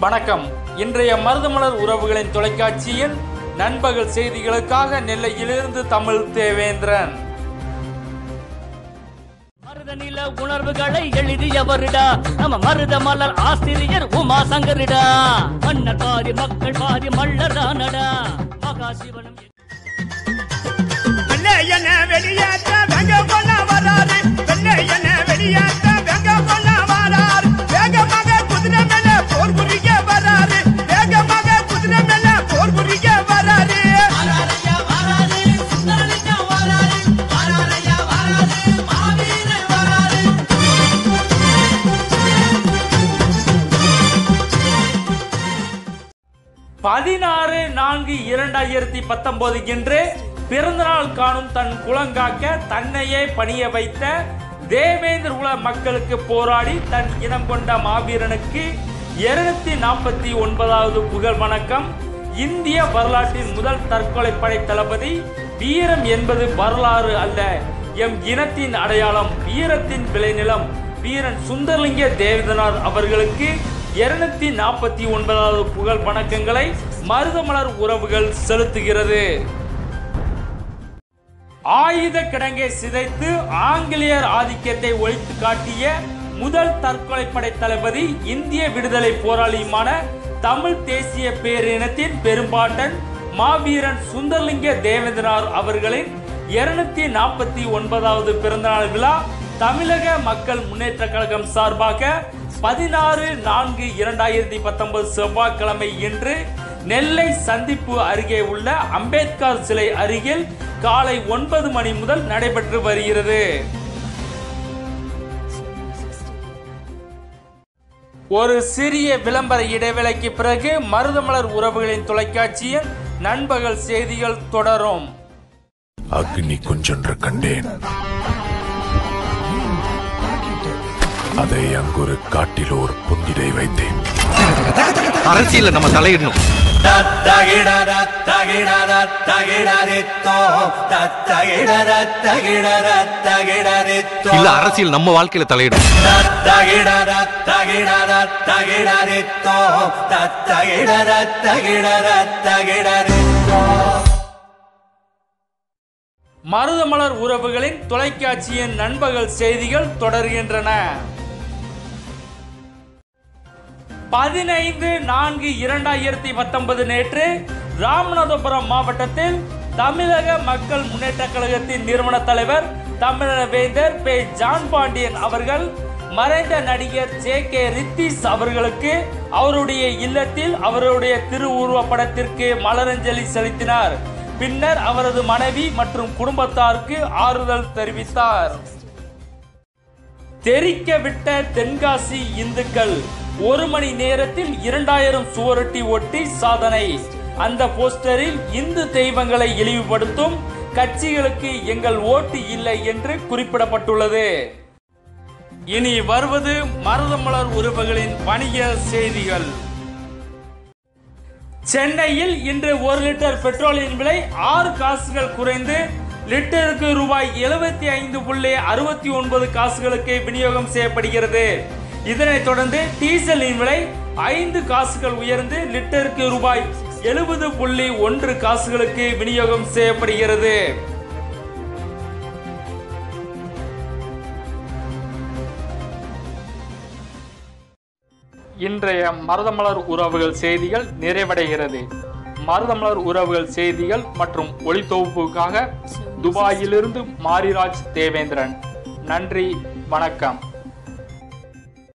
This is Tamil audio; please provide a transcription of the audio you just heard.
வணக்கம். இன்றைய மருதமலர் உறவுகளின் தொலைக்காட்சியின் நண்பகல் செய்திகளுக்காக நெல்லையிலிருந்து தமிழ் தேவேந்திரன். மருத நில உணர்வுகளை எழுதியவருடா. நம்ம மருத மலர் ஆசிரியர் உமா சங்கரிடா. மன்னர் பாதி மக்கள் பாதி மல்லரானடா. மகாசிவனும் பதினாறு நான்கு இரண்டாயிரத்தி பத்தொன்பது என்று பிறந்தநாள் காணும் தன் குலங்காக்க தன்னையே பணிய வைத்த தேவேந்திர குல மக்களுக்கு போராடி தன் இனம் கொண்ட மாவீரனுக்கு இருநூத்தி நாற்பத்தி ஒன்பதாவது புகழ் வணக்கம். இந்திய வரலாற்றின் முதல் தற்கொலை படை தளபதி வீரம் என்பது வரலாறு அல்ல. எம் இனத்தின் அடையாளம் வீரத்தின் விளைநிலம் வீரன் சுந்தரலிங்க தேவேந்திரநாத் அவர்களுக்கு இருநூத்தி நாற்பத்தி ஒன்பதாவது புகழ் வணக்கங்களை மருதமலர் உறவுகள் செலுத்துகிறது. ஆயுத கிடங்கை சிதைத்து ஆங்கிலேயர் ஆதிக்கத்தை ஒழித்து காட்டிய முதல் தற்கொலைப்படை தளபதி இந்திய விடுதலை போராளியுமான தமிழ் தேசிய பேரினத்தின் பெரும்பாட்டன் மாவீரன் சுந்தர்லிங்க தேவேந்திரனார் அவர்களின் இருநூத்தி நாற்பத்தி ஒன்பதாவது பிறந்தநாள் விழா தமிழக மக்கள் முன்னேற்ற கழகம் சார்பாக பதினாறு நான்கு இரண்டாயிரத்தி பத்தொன்பது செவ்வாய்க்கிழமை இன்று நெல்லை சந்திப்பு அருகே உள்ள அம்பேத்கர் சிலை அருகில் காலை ஒன்பது மணி முதல் நடைபெற்று வருகிறது. ஒரு சிறிய விளம்பர இடைவேளைக்கு பிறகு மருதமலர் உறவுகளின் தொலைக்காட்சியின் நண்பகல் செய்திகள் தொடரும். அக்னி குஞ்சொன்று கண்டேன். அதை அங்கொரு காட்டில் ஒரு புந்திடை வைத்தேன். அரசியல நம்ம தலையிடணும். இல்ல அரசியல் நம்ம வாழ்க்கையில தலையிடும் மருதமலர் உறவுகளின் தொலைக்காட்சியின் நண்பகல் செய்திகள் தொடர்கின்றன. பதினைந்து நான்கு இரண்டாயிரத்தி பத்தொன்பது நேற்று ராமநாதபுரம் மாவட்டத்தில் தமிழக மக்கள் முன்னேற்ற கழகத்தின் நிறுவன தலைவர் தமிழக வேந்தர் பே. ஜான் பாண்டியன் அவர்கள் மறைந்த நடிகர் ஜே. கே. ரித்திஸ் அவர்களுக்கு அவருடைய இல்லத்தில் அவருடைய திருவுருவப் படத்திற்கு மலரஞ்சலி செலுத்தினார். பின்னர் அவரது மனைவி மற்றும் குடும்பத்தாருக்கு ஆறுதல் தெரிவித்தார். தெரிக்க விட்ட தென்காசி இந்துக்கள் ஒரு மணி நேரத்தில் இரண்டாயிரம் சுவரொட்டி ஒட்டி சாதனை. அந்த போஸ்டரில் இந்து தெய்வங்களை இழிவுபடுத்தும் கட்சிகளுக்கு எங்கள் ஓட்டு இல்லை என்று குறிப்பிடப்பட்டுள்ளது. இனி வருவது மருதமலர் உறவுகளின் வணிக செய்திகள். சென்னையில் இன்று ஒரு லிட்டர் பெட்ரோலின் விலை ஆறு காசுகள் குறைந்து லிட்டருக்கு ரூபாய் எழுபத்தி ஐந்து புள்ளி அறுபத்தி ஒன்பது காசுகளுக்கு விநியோகம் செய்யப்படுகிறது. இதனைத் தொடர்ந்து டீசலின் விலை ஐந்து காசுகள் உயர்ந்து லிட்டருக்கு ரூபாய் எழுபது புள்ளி ஒன்று காசுகளுக்கு விநியோகம் செய்யப்படுகிறது. இன்றைய மருதமலர் உறவுகள் செய்திகள் நிறைவடைகிறது. மருதமலர் உறவுகள் செய்திகள் மற்றும் ஒளித்தொகுப்புக்காக துபாயிலிருந்து மாரிராஜ் தேவேந்திரன். நன்றி வணக்கம்.